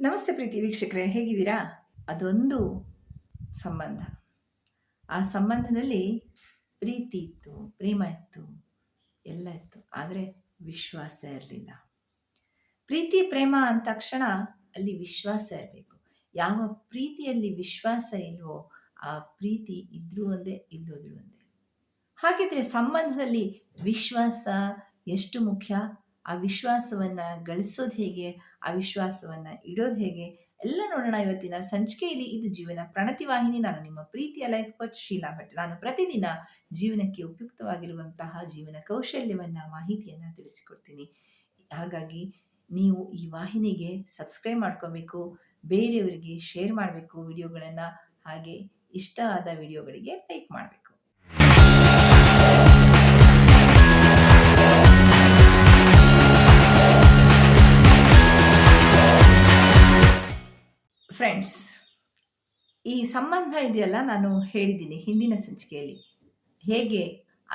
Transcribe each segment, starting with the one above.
ನಮಸ್ತೆ ಪ್ರೀತಿ ವೀಕ್ಷಕರೇ, ಹೇಗಿದ್ದೀರಾ? ಅದೊಂದು ಸಂಬಂಧ. ಆ ಸಂಬಂಧದಲ್ಲಿ ಪ್ರೀತಿ ಇತ್ತು, ಪ್ರೇಮ ಇತ್ತು, ಎಲ್ಲ ಇತ್ತು. ಆದರೆ ವಿಶ್ವಾಸ ಇರಲಿಲ್ಲ. ಪ್ರೀತಿ, ಪ್ರೇಮ ಅಂದ ತಕ್ಷಣ ಅಲ್ಲಿ ವಿಶ್ವಾಸ ಇರಬೇಕು. ಯಾವ ಪ್ರೀತಿಯಲ್ಲಿ ವಿಶ್ವಾಸ ಇಲ್ವೋ ಆ ಪ್ರೀತಿ ಇದ್ರೂ ಒಂದೇ, ಇಲ್ಲೋದ್ರೂ ಒಂದೇ. ಹಾಗಿದ್ರೆ ಸಂಬಂಧದಲ್ಲಿ ವಿಶ್ವಾಸ ಎಷ್ಟು ಮುಖ್ಯ? ಆ ವಿಶ್ವಾಸವನ್ನು ಗಳಿಸೋದು ಹೇಗೆ, ಆ ವಿಶ್ವಾಸವನ್ನು ಇಡೋದು ಹೇಗೆ, ಎಲ್ಲ ನೋಡೋಣ ಇವತ್ತಿನ ಸಂಚಿಕೆಯಲ್ಲಿ. ಇದು ಜೀವನ ಪ್ರಣತಿ ವಾಹಿನಿ. ನಾನು ನಿಮ್ಮ ಪ್ರೀತಿಯ ಲೈಫ್ ಕೋಚ್ ಶೀಲಾ ಭಟ್. ನಾನು ಪ್ರತಿದಿನ ಜೀವನಕ್ಕೆ ಉಪಯುಕ್ತವಾಗಿರುವಂತಹ ಜೀವನ ಕೌಶಲ್ಯವನ್ನು, ಮಾಹಿತಿಯನ್ನು ತಿಳಿಸಿಕೊಡ್ತೀನಿ. ಹಾಗಾಗಿ ನೀವು ಈ ವಾಹಿನಿಗೆ ಸಬ್ಸ್ಕ್ರೈಬ್ ಮಾಡ್ಕೋಬೇಕು, ಬೇರೆಯವರಿಗೆ ಶೇರ್ ಮಾಡಬೇಕು ವಿಡಿಯೋಗಳನ್ನು, ಹಾಗೆ ಇಷ್ಟ ಆದ ವಿಡಿಯೋಗಳಿಗೆ ಲೈಕ್ ಮಾಡಬೇಕು. ಫ್ರೆಂಡ್ಸ್, ಈ ಸಂಬಂಧ ಇದೆಯಲ್ಲ ನಾನು ಹೇಳಿದ್ದೀನಿ ಹಿಂದಿನ ಸಂಚಿಕೆಯಲ್ಲಿ. ಹೇಗೆ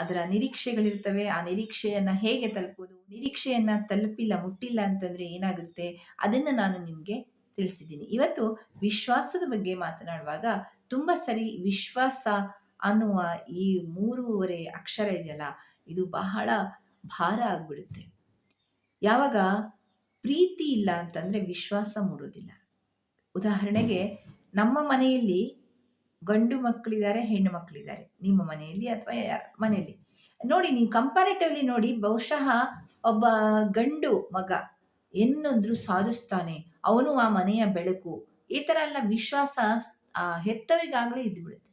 ಅದರ ನಿರೀಕ್ಷೆಗಳಿರ್ತವೆ, ಆ ನಿರೀಕ್ಷೆಯನ್ನು ಹೇಗೆ ತಲುಪೋದು ನಿರೀಕ್ಷೆಯನ್ನು ತಲುಪಿಲ್ಲ, ಮುಟ್ಟಿಲ್ಲ ಅಂತಂದರೆ ಏನಾಗುತ್ತೆ ಅದನ್ನು ನಾನು ನಿಮಗೆ ತಿಳಿಸಿದ್ದೀನಿ. ಇವತ್ತು ವಿಶ್ವಾಸದ ಬಗ್ಗೆ ಮಾತನಾಡುವಾಗ ತುಂಬ ಸರಿ ವಿಶ್ವಾಸ ಅನ್ನುವ ಈ ಮೂರುವರೆ ಅಕ್ಷರ ಇದೆಯಲ್ಲ, ಇದು ಬಹಳ ಭಾರ ಆಗ್ಬಿಡುತ್ತೆ. ಯಾವಾಗ ಪ್ರೀತಿ ಇಲ್ಲ ಅಂತಂದರೆ ವಿಶ್ವಾಸ ಮೂಡೋದಿಲ್ಲ ಉದಾಹರಣೆಗೆ ನಮ್ಮ ಮನೆಯಲ್ಲಿ ಗಂಡು ಮಕ್ಕಳಿದ್ದಾರೆ, ಹೆಣ್ಣು ಮಕ್ಕಳಿದ್ದಾರೆ. ನಿಮ್ಮ ಮನೆಯಲ್ಲಿ ಅಥವಾ ಮನೆಯಲ್ಲಿ? ನೋಡಿ, ನೀವು ಕಂಪ್ಯಾರಿಟಿವ್ಲಿ ನೋಡಿ, ಬಹುಶಃ ಒಬ್ಬ ಗಂಡು ಮಗ ಏನೊಂದ್ರು ಸಾಧಿಸ್ತಾನೆ. ಅವನು ಆ ಮನೆಯ ಬೆಳಕು. ಈ ಥರ ಎಲ್ಲ ವಿಶ್ವಾಸ ಹೆತ್ತವರಿಗಾಗಲೇ ಇದ್ದು ಬಿಡುತ್ತೆ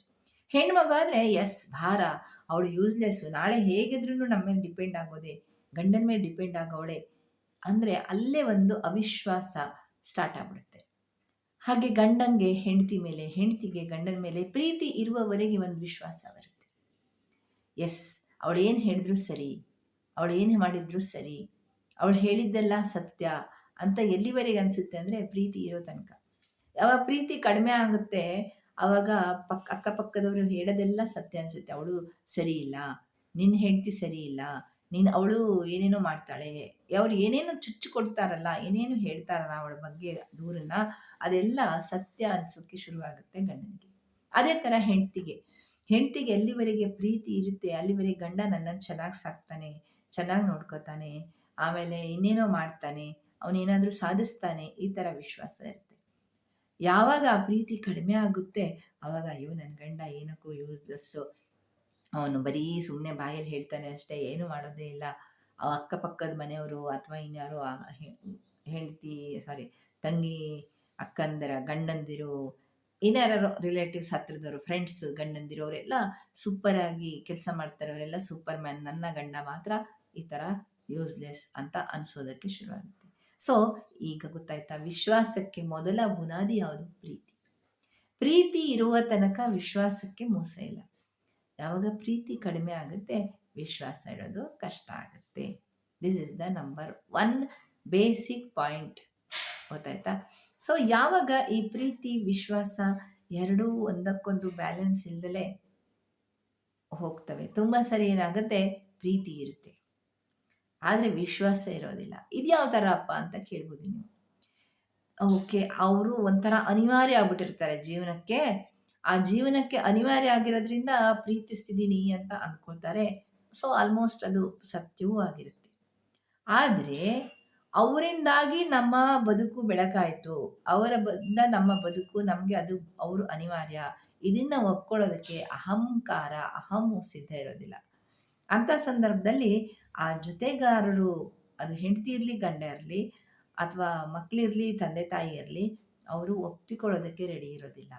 ಹೆಣ್ಣು ಮಗ ಆದರೆ ಎಸ್ ಭಾರ. ಅವಳು ಯೂಸ್ಲೆಸ್ಸು ನಾಳೆ ಹೇಗಿದ್ರೂ ನಮ್ಮ ಮೇಲೆ ಡಿಪೆಂಡ್ ಆಗೋದೆ. ಗಂಡನ ಮೇಲೆ ಡಿಪೆಂಡ್ ಆಗೋಳೆ ಅಂದರೆ ಅಲ್ಲೇ ಒಂದು ಅವಿಶ್ವಾಸ ಸ್ಟಾರ್ಟ್ ಆಗ್ಬಿಡುತ್ತೆ. ಹಾಗೆ ಗಂಡಂಗೆ ಹೆಂಡತಿ ಮೇಲೆ, ಹೆಂಡತಿಗೆ ಗಂಡನ ಮೇಲೆ ಪ್ರೀತಿ ಇರುವವರೆಗೆ ಒಂದು ವಿಶ್ವಾಸ ಬರುತ್ತೆ. ಎಸ್ ಅವಳು ಏನು ಹೇಳಿದ್ರು ಸರಿ, ಅವಳು ಏನು ಮಾಡಿದ್ರು ಸರಿ, ಅವಳು ಹೇಳಿದ್ದೆಲ್ಲ ಸತ್ಯ ಅಂತ ಎಲ್ಲಿವರೆಗೆ ಅನಿಸುತ್ತೆ ಅಂದರೆ ಪ್ರೀತಿ ಇರೋ ತನಕ. ಯಾವಾಗ ಪ್ರೀತಿ ಕಡಿಮೆ ಆಗುತ್ತೆ ಆವಾಗ ಪಕ್ಕ ಅಕ್ಕಪಕ್ಕದವರು ಹೇಳೋದೆಲ್ಲ ಸತ್ಯ ಅನಿಸುತ್ತೆ. ಅವಳು ಸರಿ ಇಲ್ಲ ನಿನ್ನ ಹೆಂಡತಿ ಸರಿ ಇಲ್ಲ ನೀನು ಅವಳು ಏನೇನೋ ಮಾಡ್ತಾಳೆ, ಅವ್ರು ಏನೇನೋ ಚುಚ್ಚು ಕೊಡ್ತಾರಲ್ಲ, ಏನೇನು ಹೇಳ್ತಾರಲ್ಲ ಅವಳ ಬಗ್ಗೆ ದೂರನ್ನ, ಅದೆಲ್ಲ ಸತ್ಯ ಅನ್ಸೋಕ್ಕೆ ಶುರುವಾಗುತ್ತೆ ಗಂಡನಿಗೆ. ಅದೇ ಥರ ಹೆಂಡ್ತಿಗೆ. ಹೆಂಡ್ತಿಗೆ ಎಲ್ಲಿವರೆಗೆ ಪ್ರೀತಿ ಇರುತ್ತೆ, ಅಲ್ಲಿವರೆಗೆ ಗಂಡ ನನ್ನನ್ನು ಚೆನ್ನಾಗಿ ಸಾಕ್ತಾನೆ, ಚೆನ್ನಾಗಿ ನೋಡ್ಕೋತಾನೆ, ಆಮೇಲೆ ಇನ್ನೇನೋ ಮಾಡ್ತಾನೆ, ಅವನೇನಾದರೂ ಸಾಧಿಸ್ತಾನೆ, ಈ ಥರ ವಿಶ್ವಾಸ ಇರುತ್ತೆ. ಯಾವಾಗ ಆ ಪ್ರೀತಿ ಕಡಿಮೆ ಆಗುತ್ತೆ, ಅವಾಗ ಅಯ್ಯೋ ನನ್ನ ಗಂಡ ಏನಕ್ಕೂ ಯೂಸ್ಲೆಸ್ಸು ಅವನು ಬರೀ ಸುಮ್ಮನೆ ಬಾಯಲ್ಲಿ ಹೇಳ್ತಾನೆ ಅಷ್ಟೇ, ಏನು ಮಾಡೋದೇ ಇಲ್ಲ. ಅಕ್ಕಪಕ್ಕದ ಮನೆಯವರು ಅಥವಾ ಇನ್ಯಾರು ಹೆಂಡತಿ ಸಾರಿ ತಂಗಿ, ಅಕ್ಕಂದರ, ಗಂಡಂದಿರು ಇನ್ಯಾರು ರಿಲೇಟಿವ್ಸ್ ಹತ್ರದವರು ಫ್ರೆಂಡ್ಸ್ ಗಂಡಂದಿರು, ಅವರೆಲ್ಲ ಆಗಿ ಕೆಲಸ ಮಾಡ್ತಾರೆ. ಅವರೆಲ್ಲ ಸೂಪರ್ ಮ್ಯಾನ್ ನನ್ನ ಗಂಡ ಮಾತ್ರ ಈ ಥರ ಯೂಸ್ಲೆಸ್ ಅಂತ ಅನಿಸೋದಕ್ಕೆ ಶುರುವಾಗುತ್ತೆ. ಸೊ ಈಗ ಗೊತ್ತಾಯ್ತಾ, ವಿಶ್ವಾಸಕ್ಕೆ ಮೊದಲ ಬುನಾದಿ ಯಾವುದು? ಪ್ರೀತಿ. ಪ್ರೀತಿ ಇರುವ ತನಕ ವಿಶ್ವಾಸಕ್ಕೆ ಮೋಸ ಇಲ್ಲ. ಯಾವಾಗ ಪ್ರೀತಿ ಕಡಿಮೆ ಆಗುತ್ತೆ, ವಿಶ್ವಾಸ ಇಡೋದು ಕಷ್ಟ ಆಗುತ್ತೆ. This is the number one basic point ಗೊತ್ತಾಯ್ತಾ? ಸೊ ಯಾವಾಗ ಈ ಪ್ರೀತಿ, ವಿಶ್ವಾಸ ಎರಡೂ ಒಂದಕ್ಕೊಂದು ಬ್ಯಾಲೆನ್ಸ್ ಇಲ್ದಲೆ ಹೋಗ್ತವೆ? ತುಂಬ ಸರಿ ಏನಾಗುತ್ತೆ? ಪ್ರೀತಿ ಇರುತ್ತೆ. ಆದರೆ ವಿಶ್ವಾಸ ಇರೋದಿಲ್ಲ. ಇದು ಯಾವ ಥರ ಅಪ್ಪ ಅಂತ ಕೇಳ್ಬೋದು ನೀವು. ಓಕೆ ಅವರು ಒಂಥರ ಅನಿವಾರ್ಯ ಆಗ್ಬಿಟ್ಟಿರ್ತಾರೆ ಜೀವನಕ್ಕೆ. ಆ ಜೀವನಕ್ಕೆ ಅನಿವಾರ್ಯ ಆಗಿರೋದ್ರಿಂದ ಪ್ರೀತಿಸ್ತಿದ್ದೀನಿ ಅಂತ ಅಂದ್ಕೊಳ್ತಾರೆ. ಸೊ ಆಲ್ಮೋಸ್ಟ್ ಅದು ಸತ್ಯವೂ ಆಗಿರುತ್ತೆ. ಆದರೆ, ಅವರಿಂದಾಗಿ ನಮ್ಮ ಬದುಕು ಬೆಳಕಾಯಿತು. ಅವರ ಬಂದ ನಮ್ಮ ಬದುಕು ನಮಗೆ ಅದು, ಅವರು ಅನಿವಾರ್ಯ. ಇದನ್ನು ಒಪ್ಕೊಳ್ಳೋದಕ್ಕೆ ಅಹಂಕಾರ ಅಹಂ ಸಿದ್ಧ ಇರೋದಿಲ್ಲ. ಅಂಥ ಸಂದರ್ಭದಲ್ಲಿ ಆ ಜೊತೆಗಾರರು, ಅದು ಹೆಂಡತಿ ಇರಲಿ, ಗಂಡ ಇರಲಿ, ಅಥವಾ ಮಕ್ಕಳಿರಲಿ ತಂದೆ ತಾಯಿ ಇರಲಿ, ಅವರು ಒಪ್ಪಿಕೊಳ್ಳೋದಕ್ಕೆ ರೆಡಿ ಇರೋದಿಲ್ಲ.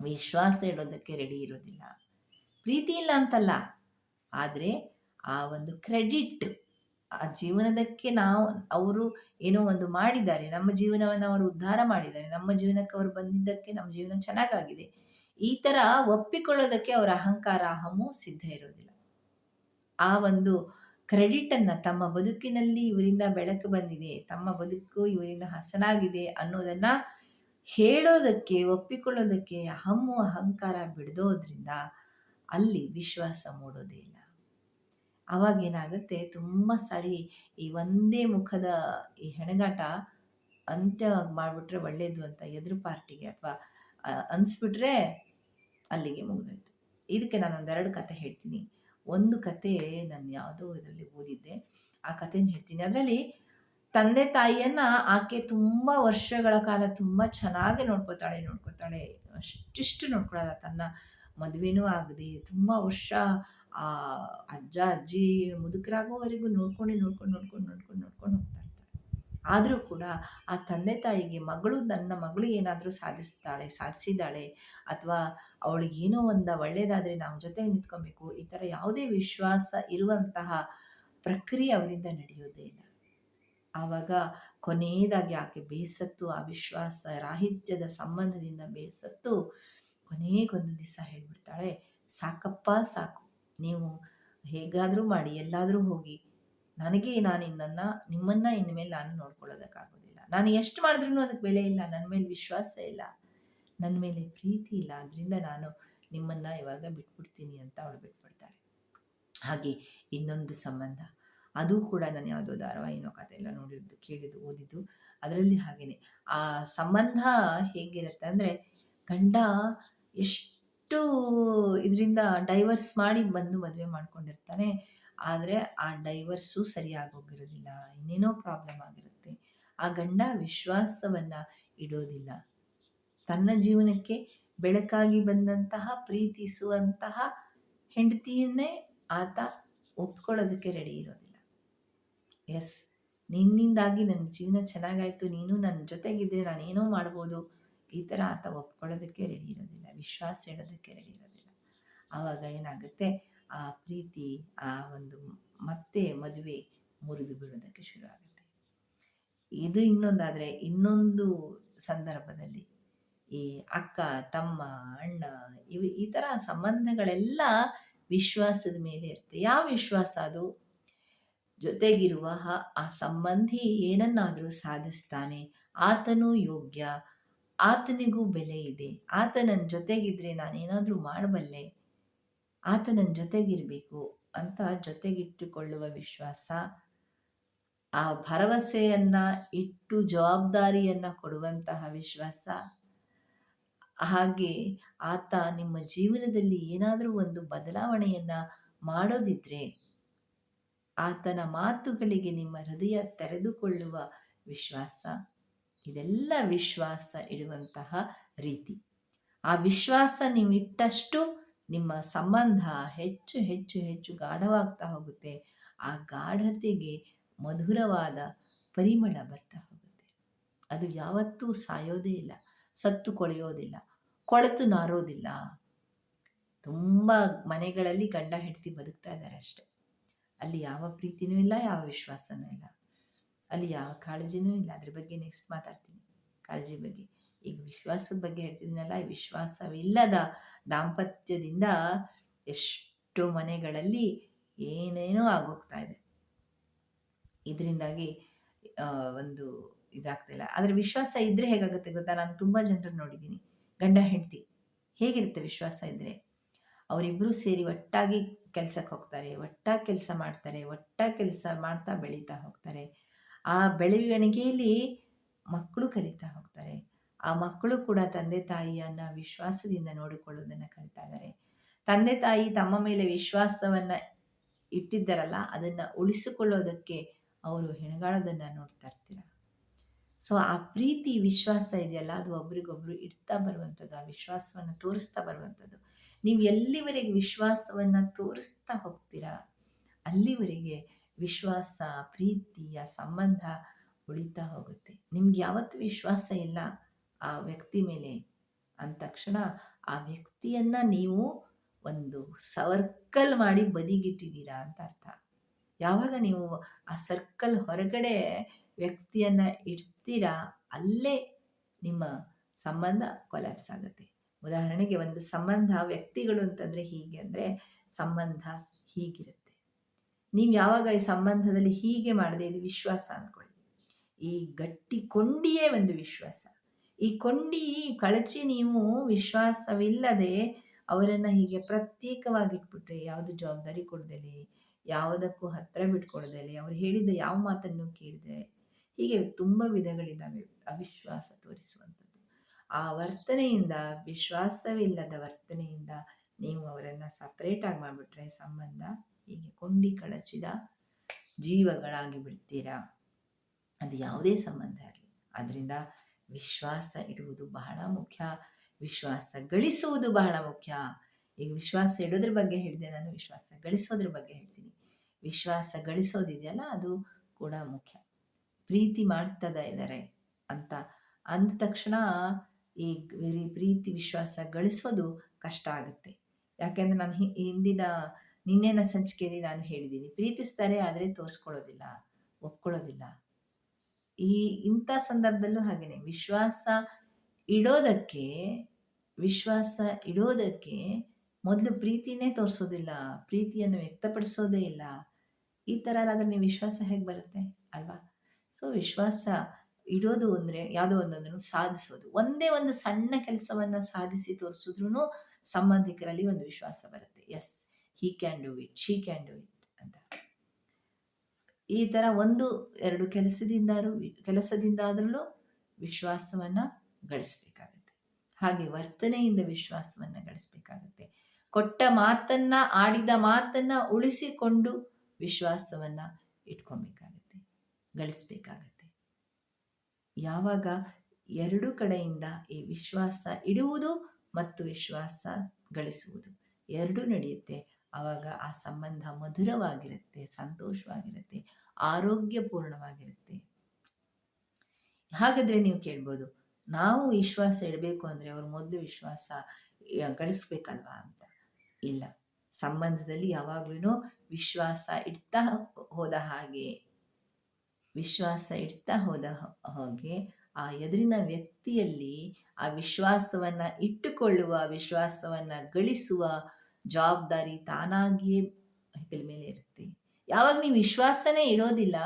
ವಿಶ್ವಾಸ ಇಡೋದಕ್ಕೆ ರೆಡಿ ಇರೋದಿಲ್ಲ. ಪ್ರೀತಿ ಇಲ್ಲ ಅಂತಲ್ಲ. ಆದರೆ ಆ ಒಂದು ಕ್ರೆಡಿಟ್ ಆ ಜೀವನದಕ್ಕೆ ನಾವು, ಅವರು ಏನೋ ಒಂದು ಮಾಡಿದ್ದಾರೆ, ನಮ್ಮ ಜೀವನವನ್ನು ಅವರು ಉದ್ಧಾರ ಮಾಡಿದ್ದಾರೆ, ನಮ್ಮ ಜೀವನಕ್ಕೆ ಅವರು ಬಂದಿದ್ದಕ್ಕೆ ನಮ್ಮ ಜೀವನ ಚೆನ್ನಾಗಾಗಿದೆ. ಈ ಥರ ಒಪ್ಪಿಕೊಳ್ಳೋದಕ್ಕೆ ಅವರ ಅಹಂಕಾರ, ಅಹಮು ಸಿದ್ಧ ಇರೋದಿಲ್ಲ. ಆ ಒಂದು ಕ್ರೆಡಿಟನ್ನು ತಮ್ಮ ಬದುಕಿನಲ್ಲಿ ಇವರಿಂದ ಬೆಳಕು ಬಂದಿದೆ, ತಮ್ಮ ಬದುಕು ಇವರಿಂದ ಹಸನಾಗಿದೆ ಅನ್ನೋದನ್ನು ಹೇಳೋದಕ್ಕೆ, ಒಪ್ಪಿಕೊಳ್ಳೋದಕ್ಕೆ ಅಹಮ್ಮು ಅಹಂಕಾರ ಬಿಡದೋದ್ರಿಂದ ಅಲ್ಲಿ ವಿಶ್ವಾಸ ಮೂಡೋದೇ ಇಲ್ಲ. ಅವಾಗ ಏನಾಗುತ್ತೆ, ತುಂಬ ಸಾರಿ ಈ ಒಂದೇ ಮುಖದ ಈ ಹೆಣಗಾಟ ಅಂತ್ಯ ಮಾಡಿಬಿಟ್ರೆ ಒಳ್ಳೆಯದು ಅಂತ ಎದುರು ಪಾರ್ಟಿಗೆ ಅಥವಾ ಅನಿಸ್ಬಿಟ್ರೆ ಅಲ್ಲಿಗೆ ಮುಗಿದೋಯ್ತು. ಇದಕ್ಕೆ ನಾನು ಒಂದೆರಡು ಕತೆ ಹೇಳ್ತೀನಿ. ಒಂದು ಕತೆ ನಾನು ಯಾವುದೋ ಇದರಲ್ಲಿ ಓದಿದ್ದೆ. ಆ ಕಥೆನ ಹೇಳ್ತೀನಿ. ಅದರಲ್ಲಿ ತಂದೆ ತಾಯಿಯನ್ನ ಆಕೆ ತುಂಬಾ ವರ್ಷಗಳ ಕಾಲ ತುಂಬಾ ಚೆನ್ನಾಗಿ ನೋಡ್ಕೋತಾಳೆ ನೋಡ್ಕೋತಾಳೆ ಅಷ್ಟಿಷ್ಟು ನೋಡ್ಕೊಳ್ಳಲ್ಲ ತನ್ನ ಮದುವೆನೂ ಆಗದೆ ತುಂಬಾ ವರ್ಷ ಆ ಅಜ್ಜ, ಅಜ್ಜಿ ಮುದುಕರಾಗೋವರೆಗೂ ನೋಡ್ಕೊಂಡು ನೋಡ್ಕೊಂಡು ನೋಡ್ಕೊಂಡು ನೋಡ್ಕೊಂಡು ನೋಡ್ಕೊಂಡು ಹೋಗ್ತಾ ಆದರೂ ಕೂಡ ಆ ತಂದೆ ತಾಯಿಗೆ ಮಗಳು ನನ್ನ ಮಗಳು ಏನಾದರೂ ಸಾಧಿಸ್ತಾಳೆ ಸಾಧಿಸಿದಾಳೆ ಅಥವಾ ಅವಳಿಗೆ ಏನೋ ಒಂದು ಒಳ್ಳೇದಾದರೆ ನಮ್ಮ ಜೊತೆಗೆ ನಿಂತ್ಕೊಬೇಕು, ಈ ಥರ ಯಾವುದೇ ವಿಶ್ವಾಸ ಇರುವಂತಹ ಪ್ರಕ್ರಿಯೆ ಅವರಿಂದ ನಡೆಯೋದೇ ಇಲ್ಲ. ಆವಾಗ ಕೊನೆಯದಾಗಿ ಆಕೆ ಬೇಸತ್ತು, ಆ ವಿಶ್ವಾಸ, ರಾಹಿತ್ಯದ ಸಂಬಂಧದಿಂದ ಬೇಸತ್ತು, ಕೊನೆಗೊಂದು ದಿವಸ ಹೇಳ್ಬಿಡ್ತಾಳೆ, ಸಾಕಪ್ಪ, ಸಾಕು. ನೀವು ಹೇಗಾದರೂ ಮಾಡಿ, ಎಲ್ಲಾದರೂ ಹೋಗಿ. ನನಗೆ ನಾನು ಇನ್ನನ್ನು, ನಿಮ್ಮನ್ನು ಇನ್ಮೇಲೆ ನಾನು ನೋಡ್ಕೊಳ್ಳೋದಕ್ಕಾಗೋದಿಲ್ಲ. ನಾನು ಎಷ್ಟು ಮಾಡಿದ್ರೂ ಅದಕ್ಕೆ ಬೆಲೆ ಇಲ್ಲ. ನನ್ನ ಮೇಲೆ ವಿಶ್ವಾಸ ಇಲ್ಲ. ನನ್ನ ಮೇಲೆ ಪ್ರೀತಿ ಇಲ್ಲ. ಅದರಿಂದ ನಾನು ನಿಮ್ಮನ್ನು ಇವಾಗ ಬಿಟ್ಬಿಡ್ತೀನಿ ಅಂತ ಅವಳು ಬಿಟ್ಬಿಡ್ತಾಳೆ. ಹಾಗೆ ಇನ್ನೊಂದು ಸಂಬಂಧ. ಅದು ಕೂಡ ನಾನು ಯಾವುದೋ ಧಾರಾವಾಹಿನೋ ಕಥೆ ಎಲ್ಲ ನೋಡಿದ್ದು, ಕೇಳಿದ್ದು, ಓದಿದ್ದು, ಅದರಲ್ಲಿ ಹಾಗೇನೆ. ಆ ಸಂಬಂಧ ಹೇಗಿರುತ್ತೆ ಅಂದರೆ, ಗಂಡ ಎಷ್ಟು ಇದರಿಂದ ಡೈವರ್ಸ್ ಮಾಡಿ ಬಂದು ಮದುವೆ ಮಾಡ್ಕೊಂಡಿರ್ತಾನೆ. ಆದರೆ ಆ ಡೈವರ್ಸು ಸರಿಯಾಗಿ ಹೋಗಿರೋದಿಲ್ಲ ಇನ್ನೇನೋ ಪ್ರಾಬ್ಲಮ್ ಆಗಿರುತ್ತೆ. ಆ ಗಂಡ ವಿಶ್ವಾಸವನ್ನು ಇಡೋದಿಲ್ಲ. ತನ್ನ ಜೀವನಕ್ಕೆ ಬೆಳಕಾಗಿ ಬಂದಂತಹ, ಪ್ರೀತಿಸುವಂತಹ ಹೆಂಡತಿಯನ್ನೇ ಆತ ಒಪ್ಕೊಳ್ಳೋದಕ್ಕೆ ರೆಡಿ ಇರೋದಿಲ್ಲ. ಎಸ್ ನಿನ್ನಿಂದಾಗಿ ನನ್ನ ಜೀವನ ಚೆನ್ನಾಗಾಯಿತು. ನೀನು ನನ್ನ ಜೊತೆಗಿದ್ದರೆ ನಾನೇನೋ ಮಾಡ್ಬೋದು. ಈ ಥರ ಆತ ಒಪ್ಕೊಳ್ಳೋದಕ್ಕೆ ರೆಡಿ ಇರೋದಿಲ್ಲ. ವಿಶ್ವಾಸ ಇಡೋದಕ್ಕೆ ರೆಡಿ ಇರೋದಿಲ್ಲ. ಆವಾಗ ಏನಾಗುತ್ತೆ? ಆ ಪ್ರೀತಿ, ಆ ಒಂದು ಮತ್ತೆ ಮದುವೆ ಮುರಿದು ಬೀಳೋದಕ್ಕೆ ಶುರು ಆಗುತ್ತೆ ಇದು ಇನ್ನೊಂದಾದರೆ ಇನ್ನೊಂದು ಸಂದರ್ಭದಲ್ಲಿ ಈ ಅಕ್ಕ, ತಮ್ಮ, ಅಣ್ಣ ಇವು ಈ ಥರ ಸಂಬಂಧಗಳೆಲ್ಲ ವಿಶ್ವಾಸದ ಮೇಲೆ ಇರುತ್ತೆ. ಯಾವ ವಿಶ್ವಾಸ ಅದು? ಜೊತೆಗಿರುವ ಆ ಸಂಬಂಧಿ ಏನನ್ನಾದರೂ ಸಾಧಿಸ್ತಾನೆ. ಆತನು ಯೋಗ್ಯ. ಆತನಿಗೂ ಬೆಲೆ ಇದೆ. ಆತ ನನ್ನ ಜೊತೆಗಿದ್ರೆ ನಾನೇನಾದರೂ ಮಾಡಬಲ್ಲೆ? ಆತ ನನ್ನ ಜೊತೆಗಿರಬೇಕು ಅಂತ ಜೊತೆಗಿಟ್ಟುಕೊಳ್ಳುವ ವಿಶ್ವಾಸ. ಆ ಭರವಸೆಯನ್ನ ಇಟ್ಟು ಜವಾಬ್ದಾರಿಯನ್ನ ಕೊಡುವಂತಹ ವಿಶ್ವಾಸ. ಹಾಗೆ ಆತ ನಿಮ್ಮ ಜೀವನದಲ್ಲಿ ಏನಾದರೂ ಒಂದು ಬದಲಾವಣೆಯನ್ನ ಮಾಡೋದಿದ್ರೆ ಆತನ ಮಾತುಗಳಿಗೆ ನಿಮ್ಮ ಹೃದಯ ತೆರೆದುಕೊಳ್ಳುವ ವಿಶ್ವಾಸ, ಇದೆಲ್ಲ ವಿಶ್ವಾಸ ಇಡುವಂತಹ ರೀತಿ. ಆ ವಿಶ್ವಾಸ ನೀವಿಟ್ಟಷ್ಟು ನಿಮ್ಮ ಸಂಬಂಧ ಹೆಚ್ಚು ಹೆಚ್ಚು ಹೆಚ್ಚು ಗಾಢವಾಗ್ತಾ ಹೋಗುತ್ತೆ. ಆ ಗಾಢತೆಗೆ ಮಧುರವಾದ ಪರಿಮಳ ಬರ್ತಾ ಹೋಗುತ್ತೆ. ಅದು ಯಾವತ್ತೂ ಸಾಯೋದೇ ಇಲ್ಲ, ಸತ್ತು ಕೊಳೆಯೋದಿಲ್ಲ, ಕೊಳೆತು ನಾರೋದಿಲ್ಲ. ತುಂಬ ಮನೆಗಳಲ್ಲಿ ಗಂಡ ಹೆಂಡತಿ ಬದುಕ್ತಾ ಇದ್ದಾರೆ ಅಷ್ಟೆ. ಅಲ್ಲಿ ಯಾವ ಪ್ರೀತಿನೂ ಇಲ್ಲ, ಯಾವ ವಿಶ್ವಾಸನೂ ಇಲ್ಲ. ಅಲ್ಲಿ ಯಾವ ಕಾಳಜಿನೂ ಇಲ್ಲ. ಅದ್ರ ಬಗ್ಗೆ ನೆಕ್ಸ್ಟ್ ಮಾತಾಡ್ತೀನಿ. ಕಾಳಜಿ ಬಗ್ಗೆ. ಈಗ ವಿಶ್ವಾಸದ ಬಗ್ಗೆ ಹೇಳ್ತಿದ್ದೀನಲ್ಲ, ಈ ವಿಶ್ವಾಸವಿಲ್ಲದ ದಾಂಪತ್ಯದಿಂದ ಎಷ್ಟೋ ಮನೆಗಳಲ್ಲಿ ಏನೇನೋ ಆಗೋಗ್ತಾ ಇದೆ. ಇದರಿಂದಾಗಿ ಒಂದು ಇದಾಗ್ತಾ ಇಲ್ಲ. ಆದರೆ ವಿಶ್ವಾಸ ಇದ್ದರೆ ಹೇಗಾಗುತ್ತೆ ಗೊತ್ತಾ? ನಾನು ತುಂಬ ಜನರನ್ನು ನೋಡಿದ್ದೀನಿ. ಗಂಡ, ಹೆಂಡತಿ. ಹೇಗಿರುತ್ತೆ ವಿಶ್ವಾಸ ಇದ್ದರೆ ಅವರಿಬ್ಬರು ಸೇರಿ ಒಟ್ಟಾಗಿ ಕೆಲಸಕ್ಕೆ ಹೋಗ್ತಾರೆ, ಒಟ್ಟಾಗಿ ಕೆಲಸ ಮಾಡ್ತಾರೆ, ಒಟ್ಟಾಗಿ ಕೆಲಸ ಮಾಡ್ತಾ ಬೆಳೀತಾ ಹೋಗ್ತಾರೆ. ಆ ಬೆಳವಣಿಗೆಯಲ್ಲಿ ಮಕ್ಕಳು ಕಲಿತಾ ಹೋಗ್ತಾರೆ. ಆ ಮಕ್ಕಳು ಕೂಡ ತಂದೆ ತಾಯಿಯನ್ನ ವಿಶ್ವಾಸದಿಂದ ನೋಡಿಕೊಳ್ಳೋದನ್ನು ಕಲಿತಾ ಇದ್ದಾರೆ. ತಂದೆ ತಾಯಿ ತಮ್ಮ ಮೇಲೆ ವಿಶ್ವಾಸವನ್ನ ಇಟ್ಟಿದ್ದಾರಲ್ಲ, ಅದನ್ನ ಉಳಿಸಿಕೊಳ್ಳೋದಕ್ಕೆ ಅವರು ಹೆಣಗಾಳೋದನ್ನ ನೋಡ್ತಾ ಇರ್ತೀರ. ಸೊ ಆ ಪ್ರೀತಿ, ವಿಶ್ವಾಸ ಇದೆಯಲ್ಲ, ಅದು ಒಬ್ರಿಗೊಬ್ರು ಇಡ್ತಾ ಬರುವಂಥದ್ದು, ಆ ವಿಶ್ವಾಸವನ್ನು ತೋರಿಸ್ತಾ ಬರುವಂಥದ್ದು. ನೀವು ಎಲ್ಲಿವರೆಗೆ ವಿಶ್ವಾಸವನ್ನು ತೋರಿಸ್ತಾ ಹೋಗ್ತೀರಾ? ಅಲ್ಲಿವರೆಗೆ ವಿಶ್ವಾಸ ಪ್ರೀತಿಯ ಸಂಬಂಧ ಉಳಿತಾ ಹೋಗುತ್ತೆ. ನಿಮ್ಗೆ ಯಾವತ್ತು ವಿಶ್ವಾಸ ಇಲ್ಲ ಆ ವ್ಯಕ್ತಿ ಮೇಲೆ ಅಂದ ತಕ್ಷಣ ಆ ವ್ಯಕ್ತಿಯನ್ನು ನೀವು ಒಂದು ಸರ್ಕಲ್ ಮಾಡಿ ಬದಿಗಿಟ್ಟಿದ್ದೀರಾ ಅಂತ ಅರ್ಥ. ಯಾವಾಗ ನೀವು ಆ ಸರ್ಕಲ್ ಹೊರಗಡೆ ವ್ಯಕ್ತಿಯನ್ನು ಇಡ್ತೀರಾ, ಅಲ್ಲೇ ನಿಮ್ಮ ಸಂಬಂಧ ಕೊಲ್ಯಾಪ್ಸ್ ಆಗುತ್ತೆ. ಉದಾಹರಣೆಗೆ ಒಂದು ಸಂಬಂಧ ವ್ಯಕ್ತಿಗಳು ಅಂತಂದರೆ ಹೀಗೆ ಅಂದರೆ ಸಂಬಂಧ ಹೀಗಿರುತ್ತೆ. ನೀವು ಯಾವಾಗ ಈ ಸಂಬಂಧದಲ್ಲಿ ಹೀಗೆ ಮಾಡದೆ ಇದು ವಿಶ್ವಾಸ ಅಂದ್ಕೊಳ್ಳಿ. ಈ ಗಟ್ಟಿ ಕೊಂಡಿಯೇ ಒಂದು ವಿಶ್ವಾಸ. ಈ ಕೊಂಡಿ ಕಳಚಿ ನೀವು ವಿಶ್ವಾಸವಿಲ್ಲದೆ ಅವರನ್ನು ಹೀಗೆ ಪ್ರತ್ಯೇಕವಾಗಿಟ್ಬಿಟ್ರೆ ಯಾವುದು ಜವಾಬ್ದಾರಿ ಕೊಡ್ದಲೆ, ಯಾವುದಕ್ಕೂ ಹತ್ತಿರ ಬಿಟ್ಕೊಡ್ದಲೆ, ಅವ್ರು ಹೇಳಿದ ಯಾವ ಮಾತನ್ನು ಕೇಳಿದೆ, ಹೀಗೆ ತುಂಬ ವಿಧಗಳಿದ್ದಾವೆ ಅವಿಶ್ವಾಸ ತೋರಿಸುವಂಥದ್ದು ಆ ವರ್ತನೆಯಿಂದ, ವಿಶ್ವಾಸವಿಲ್ಲದ ವರ್ತನೆಯಿಂದ ನೀವು ಅವರನ್ನು ಸಪ್ರೇಟಾಗಿ ಮಾಡಿಬಿಟ್ರೆ ಸಂಬಂಧ ಹೀಗೆ ಕೊಂಡಿ ಕಳಚಿದ ಜೀವಗಳಾಗಿ ಬಿಡ್ತೀರಾ? ಅದು ಯಾವುದೇ ಸಂಬಂಧ ಇರಲಿ. ಅದರಿಂದ ವಿಶ್ವಾಸ ಇಡುವುದು ಬಹಳ ಮುಖ್ಯ. ವಿಶ್ವಾಸ ಗಳಿಸುವುದು ಬಹಳ ಮುಖ್ಯ. ಈಗ ವಿಶ್ವಾಸ ಇಡೋದ್ರ ಬಗ್ಗೆ ಹೇಳಿದೆ, ನಾನು ವಿಶ್ವಾಸ ಗಳಿಸೋದ್ರ ಬಗ್ಗೆ ಹೇಳ್ತೀನಿ. ವಿಶ್ವಾಸ ಗಳಿಸೋದಿದೆಯಲ್ಲ, ಅದು ಕೂಡ ಮುಖ್ಯ. ಪ್ರೀತಿ ಮಾಡ್ತದ ಇದ್ದಾರೆ ಅಂತ ಅಂದ ತಕ್ಷಣ ಈ ಪ್ರೀತಿ ವಿಶ್ವಾಸ ಗಳಿಸೋದು ಕಷ್ಟ ಆಗುತ್ತೆ. ಯಾಕೆಂದ್ರೆ ನಾನು ಹಿಂದಿನ, ನಿನ್ನೆನ ಸಂಚಿಕೆಯಲ್ಲಿ ನಾನು ಹೇಳಿದ್ದೀನಿ, ಪ್ರೀತಿಸ್ತಾರೆ ಆದರೆ ತೋರಿಸ್ಕೊಳ್ಳೋದಿಲ್ಲ, ಒಪ್ಕೊಳ್ಳೋದಿಲ್ಲ. ಈ ಇಂಥ ಸಂದರ್ಭದಲ್ಲೂ ಹಾಗೆಯೇ ವಿಶ್ವಾಸ ಇಡೋದಕ್ಕೆ ವಿಶ್ವಾಸ ಇಡೋದಕ್ಕೆ ಮೊದಲು ಪ್ರೀತಿನೇ ತೋರಿಸೋದಿಲ್ಲ, ಪ್ರೀತಿಯನ್ನು ವ್ಯಕ್ತಪಡಿಸೋದೇ ಇಲ್ಲ. ಈ ಥರ ಆದರೆ ನೀವು ವಿಶ್ವಾಸ ಹೇಗೆ ಬರುತ್ತೆ ಅಲ್ವಾ? ಸೊ ವಿಶ್ವಾಸ ಇಡೋದು ಅಂದರೆ ಯಾವುದೋ ಒಂದೊಂದನ್ನು ಸಾಧಿಸೋದು. ಒಂದೇ ಒಂದು ಸಣ್ಣ ಕೆಲಸವನ್ನು ಸಾಧಿಸಿ ತೋರಿಸಿದ್ರು ಸಂಬಂಧಿಕರಲ್ಲಿ ಒಂದು ವಿಶ್ವಾಸ ಬರುತ್ತೆ. Yes he can do it she can do it ಅಂತ. ಈ ಥರ ಒಂದು, ಎರಡು ಕೆಲಸದಿಂದಾದ್ರೂ ಕೆಲಸದಿಂದಾದ್ರೂ ವಿಶ್ವಾಸವನ್ನು ಗಳಿಸ್ಬೇಕಾಗತ್ತೆ. ಹಾಗೆ ವರ್ತನೆಯಿಂದ ವಿಶ್ವಾಸವನ್ನು ಗಳಿಸ್ಬೇಕಾಗುತ್ತೆ. ಕೊಟ್ಟ ಮಾತನ್ನ, ಆಡಿದ ಮಾತನ್ನ ಉಳಿಸಿಕೊಂಡು ವಿಶ್ವಾಸವನ್ನ ಇಟ್ಕೊಬೇಕಾಗುತ್ತೆ. ಗಳಿಸ್ಬೇಕಾಗತ್ತೆ. ಯಾವಾಗ ಎರಡು ಕಡೆಯಿಂದ ಈ ವಿಶ್ವಾಸ ಇಡುವುದು ಮತ್ತು ವಿಶ್ವಾಸ ಗಳಿಸುವುದು. ಎರಡೂ ನಡೆಯುತ್ತೆ. ಆವಾಗ ಆ ಸಂಬಂಧ ಮಧುರವಾಗಿರುತ್ತೆ, ಸಂತೋಷವಾಗಿರುತ್ತೆ, ಆರೋಗ್ಯಪೂರ್ಣವಾಗಿರುತ್ತೆ. ಹಾಗಾದರೆ ನೀವು ಕೇಳ್ಬೋದು, ನಾವು ವಿಶ್ವಾಸ ಇಡಬೇಕು ಅಂದರೆ ಅವರು ಮೊದಲು ವಿಶ್ವಾಸ ಗಳಿಸ್ಬೇಕಲ್ವಾ ಅಂತ? ಇಲ್ಲ. ಸಂಬಂಧದಲ್ಲಿ ಯಾವಾಗ್ಲೂ ವಿಶ್ವಾಸ ಇಡ್ತಾ ಹೋದ ಹಾಗೆ ವಿಶ್ವಾಸ ಇಡ್ತಾ ಹೋದ ಹಾಗೆ ಆ ಎದುರಿನ ವ್ಯಕ್ತಿಯಲ್ಲಿ ಆ ವಿಶ್ವಾಸವನ್ನು ಇಟ್ಟುಕೊಳ್ಳುವ, ವಿಶ್ವಾಸವನ್ನು ಗಳಿಸುವ ಜವಾಬ್ದಾರಿ ತಾನಾಗಿಯೇ ಹೆಗಲ ಮೇಲೆ ಇರುತ್ತೆ. ಯಾವಾಗ ನೀವು ವಿಶ್ವಾಸನೇ ಇಡೋದಿಲ್ಲ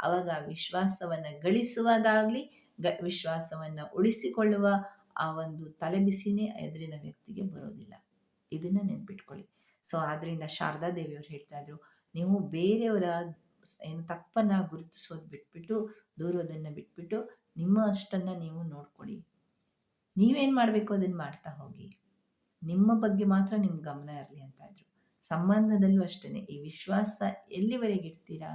ಆವಾಗ ವಿಶ್ವಾಸವನ್ನು ಗಳಿಸುವುದಾಗಲಿ, ಗ, ವಿಶ್ವಾಸವನ್ನು ಉಳಿಸಿಕೊಳ್ಳುವ ಆ ಒಂದು ತಲೆಬಿಸಿನೇ ಎದುರಿನ ವ್ಯಕ್ತಿಗೆ ಬರೋದಿಲ್ಲ. ಇದನ್ನು ನೆನ್ಪಿಟ್ಕೊಳ್ಳಿ. ಸೊ ಆದ್ದರಿಂದ ಶಾರದಾ ದೇವಿಯವರು ಹೇಳ್ತಾ ಇದ್ರು, ನೀವು ಬೇರೆಯವರ ಏನು ತಪ್ಪನ್ನು ಗುರುತಿಸೋದು ಬಿಟ್ಬಿಟ್ಟು, ದೂರೋದನ್ನು ಬಿಟ್ಬಿಟ್ಟು ನಿಮ್ಮ ಅಷ್ಟನ್ನು ನೀವು ನೋಡ್ಕೊಳ್ಳಿ. ನೀವೇನು ಮಾಡಬೇಕು ಅದನ್ನು ಮಾಡ್ತಾ ಹೋಗಿ. ನಿಮ್ಮ ಬಗ್ಗೆ ಮಾತ್ರ ನಿಮ್ಮ ಗಮನ ಇರಲಿ ಅಂತ ಇದ್ರು. ಸಂಬಂಧದಲ್ಲೂ ಅಷ್ಟೇ ಈ ವಿಶ್ವಾಸ ಎಲ್ಲಿವರೆಗೆ ಇಡ್ತೀರಾ?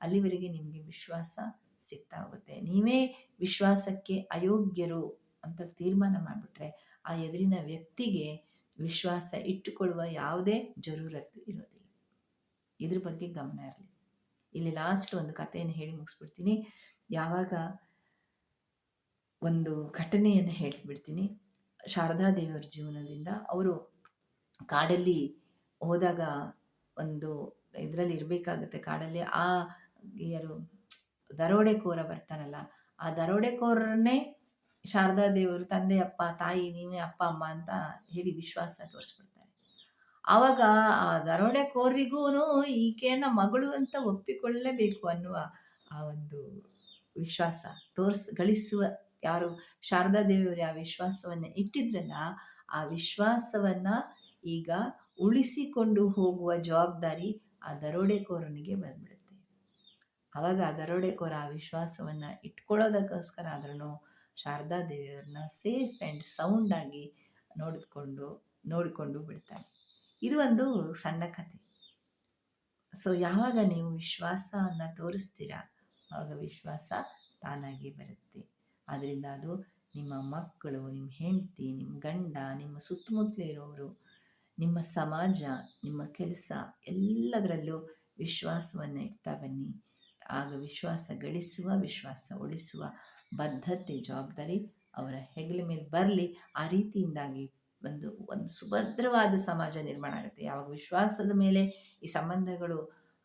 ಅಲ್ಲಿವರೆಗೆ ನಿಮಗೆ ವಿಶ್ವಾಸ ಸಿಗ್ತಾ ಹೋಗುತ್ತೆ. ನೀವೇ ವಿಶ್ವಾಸಕ್ಕೆ ಅಯೋಗ್ಯರು ಅಂತ ತೀರ್ಮಾನ ಮಾಡಿಬಿಟ್ರೆ, ಆ ಎದುರಿನ ವ್ಯಕ್ತಿಗೆ ವಿಶ್ವಾಸ ಇಟ್ಟುಕೊಳ್ಳುವ ಯಾವುದೇ ಜರೂರತ್ತು ಇರೋದಿಲ್ಲ. ಇದ್ರ ಬಗ್ಗೆ ಗಮನ ಇರಲಿ. ಇಲ್ಲಿ ಲಾಸ್ಟ್ ಒಂದು ಕಥೆಯನ್ನು ಹೇಳಿ ಮುಗಿಸ್ಬಿಡ್ತೀನಿ. ಯಾವಾಗ ಒಂದು ಘಟನೆಯನ್ನು ಹೇಳ್ಬಿಡ್ತೀನಿ. ಶಾರದಾ ದೇವಿಯವರ ಜೀವನದಿಂದ ಅವರು ಕಾಡಲ್ಲಿ ಹೋದಾಗ ಒಂದು ಇದರಲ್ಲಿ ಇರಬೇಕಾಗುತ್ತೆ ಕಾಡಲ್ಲಿ, ಆ ಯಾರು ದರೋಡೆಕೋರ ಬರ್ತಾನಲ್ಲ ಆ ದರೋಡೆಕೋರನ್ನೇ ಶಾರದಾ ದೇವರು ತಂದೆ, ಅಪ್ಪ, ತಾಯಿ, ನೀವೇ ಅಪ್ಪ, ಅಮ್ಮ ಅಂತ ಹೇಳಿ ವಿಶ್ವಾಸ ತೋರಿಸ್ಬಿಡ್ತಾರೆ. ಆವಾಗ ಆ ದರೋಡೆಕೋರಿಗೂ ಈಕೆಯನ್ನ ಮಗಳು ಅಂತ ಒಪ್ಪಿಕೊಳ್ಳಲೇಬೇಕು ಅನ್ನುವ ಆ ಒಂದು ವಿಶ್ವಾಸ ತೋರ್ಸ್, ಗಳಿಸುವ ಯಾರು ಶಾರದಾ ದೇವಿಯವರು ಆ ವಿಶ್ವಾಸವನ್ನ ಇಟ್ಟಿದ್ರಲ್ಲ, ಆ ವಿಶ್ವಾಸವನ್ನ ಈಗ ಉಳಿಸಿಕೊಂಡು ಹೋಗುವ ಜವಾಬ್ದಾರಿ ಆ ದರೋಡೆಕೋರನಿಗೆ ಬಂದ್ಬಿಡುತ್ತೆ. ಅವಾಗ ಆ ದರೋಡೆಕೋರ ಆ ವಿಶ್ವಾಸವನ್ನ ಇಟ್ಕೊಳ್ಳೋದಕ್ಕೋಸ್ಕರ ಆದ್ರೂ ಶಾರದಾ ದೇವಿಯವ್ರನ್ನ ಸೇಫ್ ಆ್ಯಂಡ್ ಆಗಿ ನೋಡಿಕೊಂಡು ನೋಡಿಕೊಂಡು ಬಿಡ್ತಾರೆ. ಇದು ಒಂದು ಸಣ್ಣ ಕಥೆ ಸೊ ಯಾವಾಗ ನೀವು ವಿಶ್ವಾಸವನ್ನು ತೋರಿಸ್ತೀರಾ ಆವಾಗ ವಿಶ್ವಾಸ ತಾನಾಗಿ ಬರುತ್ತೆ. ಆದ್ದರಿಂದ ಅದು ನಿಮ್ಮ ಮಕ್ಕಳು, ನಿಮ್ಮ ಹೆಂಡತಿ, ನಿಮ್ಮ ಗಂಡ, ನಿಮ್ಮ ಸುತ್ತಮುತ್ತಲಿರೋರು, ನಿಮ್ಮ ಸಮಾಜ, ನಿಮ್ಮ ಕೆಲಸ ಎಲ್ಲದರಲ್ಲೂ ವಿಶ್ವಾಸವನ್ನು ಇಡ್ತಾ ಬನ್ನಿ. ಆಗ ವಿಶ್ವಾಸ ಗಳಿಸುವ, ವಿಶ್ವಾಸ ಉಳಿಸುವ ಬದ್ಧತೆ, ಜವಾಬ್ದಾರಿ ಅವರ ಹೆಗಲ ಮೇಲೆ ಬರಲಿ. ಆ ರೀತಿಯಿಂದಾಗಿ ಒಂದು ಒಂದು ಸುಭದ್ರವಾದ ಸಮಾಜ ನಿರ್ಮಾಣ ಆಗುತ್ತೆ. ಯಾವಾಗ ವಿಶ್ವಾಸದ ಮೇಲೆ ಈ ಸಂಬಂಧಗಳು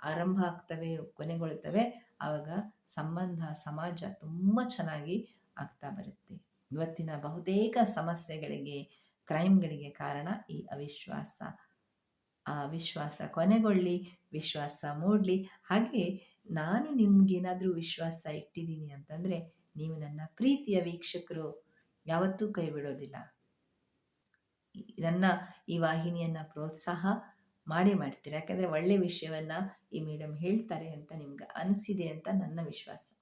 ಆರಂಭ ಆಗ್ತವೆ, ಕೊನೆಗೊಳ್ಳುತ್ತವೆ, ಆವಾಗ ಸಂಬಂಧ, ಸಮಾಜ ತುಂಬ ಚೆನ್ನಾಗಿ ಆಗ್ತಾ ಬರುತ್ತೆ. ಇವತ್ತಿನ ಬಹುತೇಕ ಸಮಸ್ಯೆಗಳಿಗೆ, ಕ್ರೈಮ್ಗಳಿಗೆ ಕಾರಣ ಈ ಅವಿಶ್ವಾಸ. ಆ ವಿಶ್ವಾಸ ಕೊನೆಗೊಳ್ಳಿ, ವಿಶ್ವಾಸ ಮೂಡಲಿ. ಹಾಗೆ ನಾನು ನಿಮ್ಗೇನಾದರೂ ವಿಶ್ವಾಸ ಇಟ್ಟಿದ್ದೀನಿ ಅಂತಂದರೆ, ನೀವು ನನ್ನ ಪ್ರೀತಿಯ ವೀಕ್ಷಕರು ಯಾವತ್ತೂ ಕೈ ಬಿಡೋದಿಲ್ಲ. ನನ್ನ ಈ ವಾಹಿನಿಯನ್ನು ಪ್ರೋತ್ಸಾಹ ಮಾಡಿ ಮಾಡ್ತೀರಾ? ಯಾಕಂದರೆ ಒಳ್ಳೆಯ ವಿಷಯವನ್ನು ಈ ಮೇಡಮ್ ಹೇಳ್ತಾರೆ ಅಂತ ನಿಮ್ಗೆ ಅನಿಸಿದೆ ಅಂತ ನನ್ನ ವಿಶ್ವಾಸ.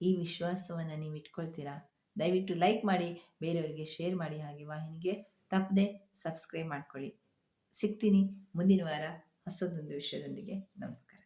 ಈ ವಿಶ್ವಾಸವನ್ನು ನೀವು ಇಟ್ಕೊಳ್ತೀರಾ? ದಯವಿಟ್ಟು ಲೈಕ್ ಮಾಡಿ, ಬೇರೆಯವರಿಗೆ ಶೇರ್ ಮಾಡಿ ಹಾಗೆ ವಾಹಿನಿಗೆ. ತಪ್ಪದೆ ಸಬ್ಸ್ಕ್ರೈಬ್ ಮಾಡ್ಕೊಳ್ಳಿ. ಸಿಗ್ತೀನಿ ಮುಂದಿನ ವಾರ ಹೊಸದೊಂದು ವಿಷಯದೊಂದಿಗೆ. ನಮಸ್ಕಾರ.